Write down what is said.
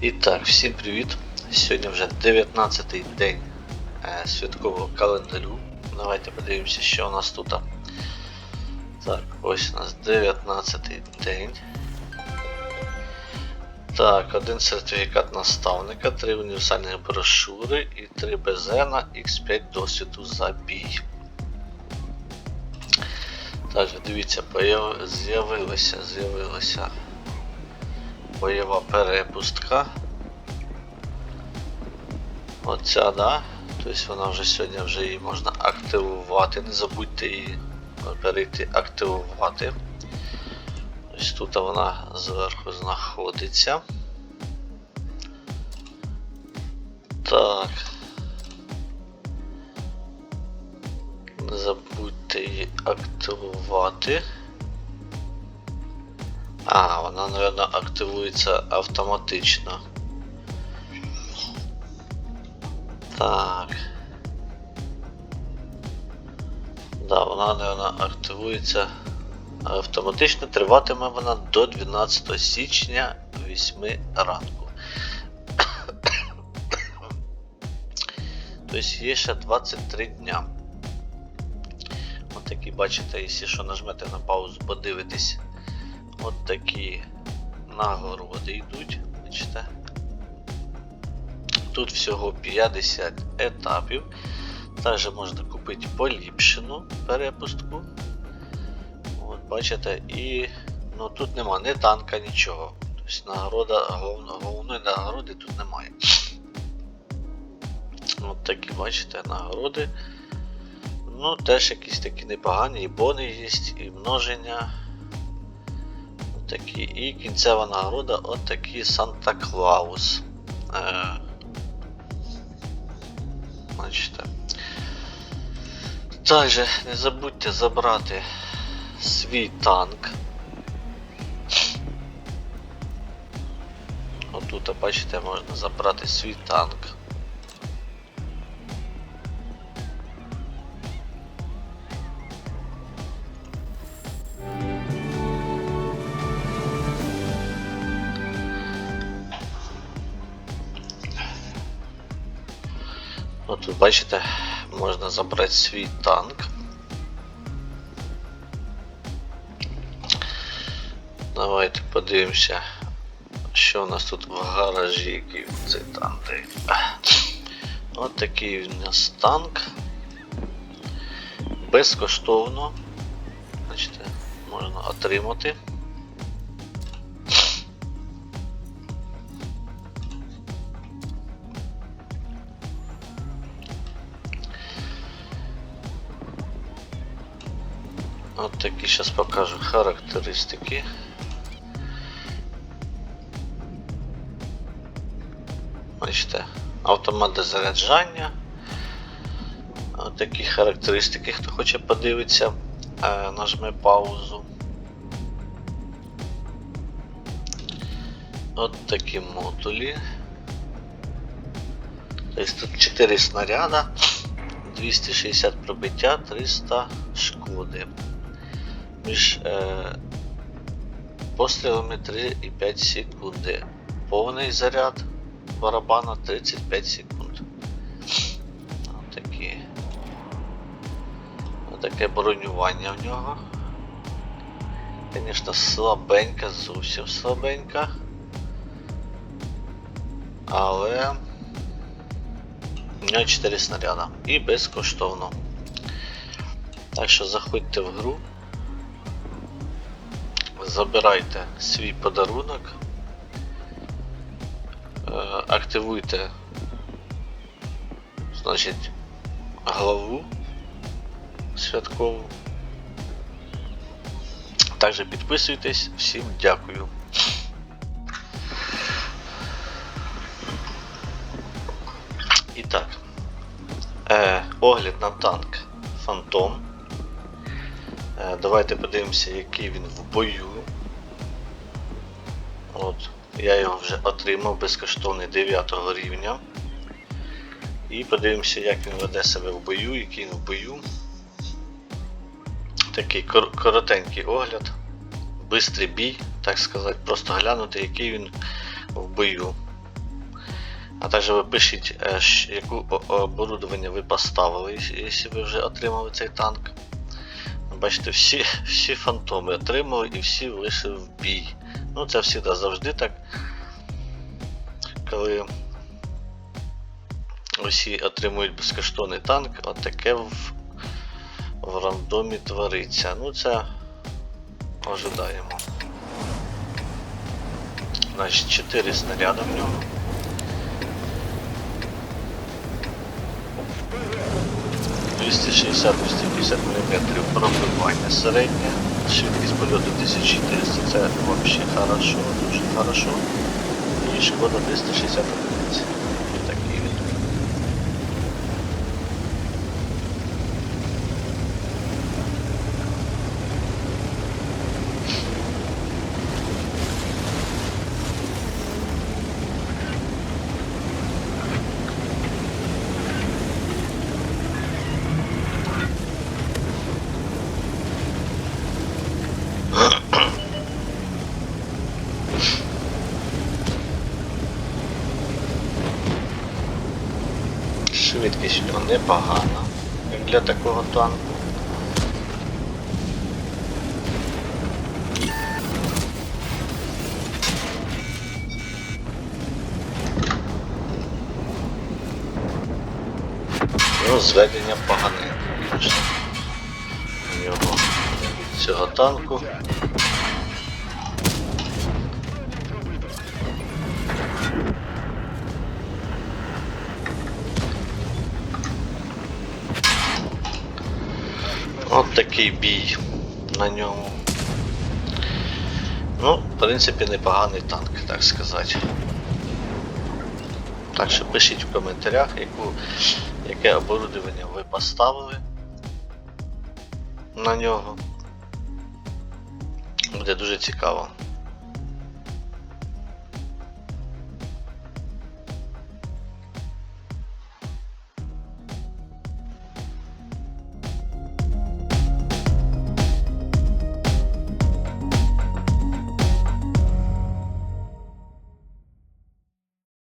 І так, всім привіт! Сьогодні вже 19-й день е, святкового календарю. Давайте подивимося, що у нас тут. Так, ось у нас 19-й день. Так, один сертифікат наставника, три універсальні брошури і 3 БЗ на X5 досвіду за бій. Так, дивіться, появ... з'явилася, з'явилася бойова перепустка. Оця, да? Тобто вона вже сьогодні вже її можна активувати. Не забудьте її перейти активувати. Ось тут вона зверху знаходиться. Так. Не забудьте її активувати. А, вона, мабуть, активується автоматично. Так. Да, вона, мабуть, активується автоматично. Триватиме вона до 12 січня 8 ранку. Тобто є ще 23 дня. От такі, бачите, якщо що нажмете на паузу, подивитесь. От такі нагороди йдуть, бачите. Тут всього 50 етапів. Також можна купити поліпшену перепустку. От, бачите, і ну, тут нема ні танка, нічого. Тобто нагорода, головно, головної нагороди тут немає. От такі, бачите, нагороди. Ну, теж якісь такі непогані, і бони є, і множення такі. І кінцева нагорода от такі Санта Клаус. Е, Бачите. Також не забудьте забрати свій танк. Отут, бачите, можна забрати свій танк. От тут бачите, можна забрати свій танк. Давайте подивимося, що у нас тут в гаражі, який цей танк. От такий у нас танк. Безкоштовно. Бачите, можна отримати. От такі зараз покажу характеристики. Бачите, автомат дозаряджання. От такі характеристики, хто хоче подивитися, е, нажме паузу. От такі модулі. Тобто тут 4 снаряда, 260 пробиття, 300 шкоди. Між е, пострілами 3,5 секунди. Повний заряд барабана 35 секунд. Отакі. Отаке бронювання в нього. Звісно, слабенька, зовсім слабенька. Але у нього 4 снаряда і безкоштовно. Так що заходьте в гру, забирайте свій подарунок, е, активуйте значить, главу святкову. Також підписуйтесь, всім дякую. І так, е, огляд на танк Фантом. Давайте подивимося, який він в бою. От, я його вже отримав безкоштовний 9 рівня. І подивимося, як він веде себе в бою, який він в бою. Такий кор- коротенький огляд, бистрий бій, так сказати, просто глянути, який він в бою. А також ви пишіть, е, яку оборудовання ви поставили, якщо ви вже отримали цей танк. Бачите, всі, всі фантоми отримали і всі вийшли в бій. Ну, це завжди завжди так. Коли усі отримують безкоштовний танк, от таке в, в рандомі твориться. Ну це ожидаємо. Значить, 4 снаряди в нього. – 260-250 мм пробивання середнє, швидкість польоту 1400, це взагалі хорошо, дуже хорошо. І шкода 360 одиниць. І такий він. Як для такого танку. Ну, зведення погане, звісно. У нього цього танку. От такий бій на ньому. Ну, в принципі, непоганий танк, так сказати. Так що пишіть в коментарях, яку, яке оборудовання ви поставили на нього. Буде дуже цікаво.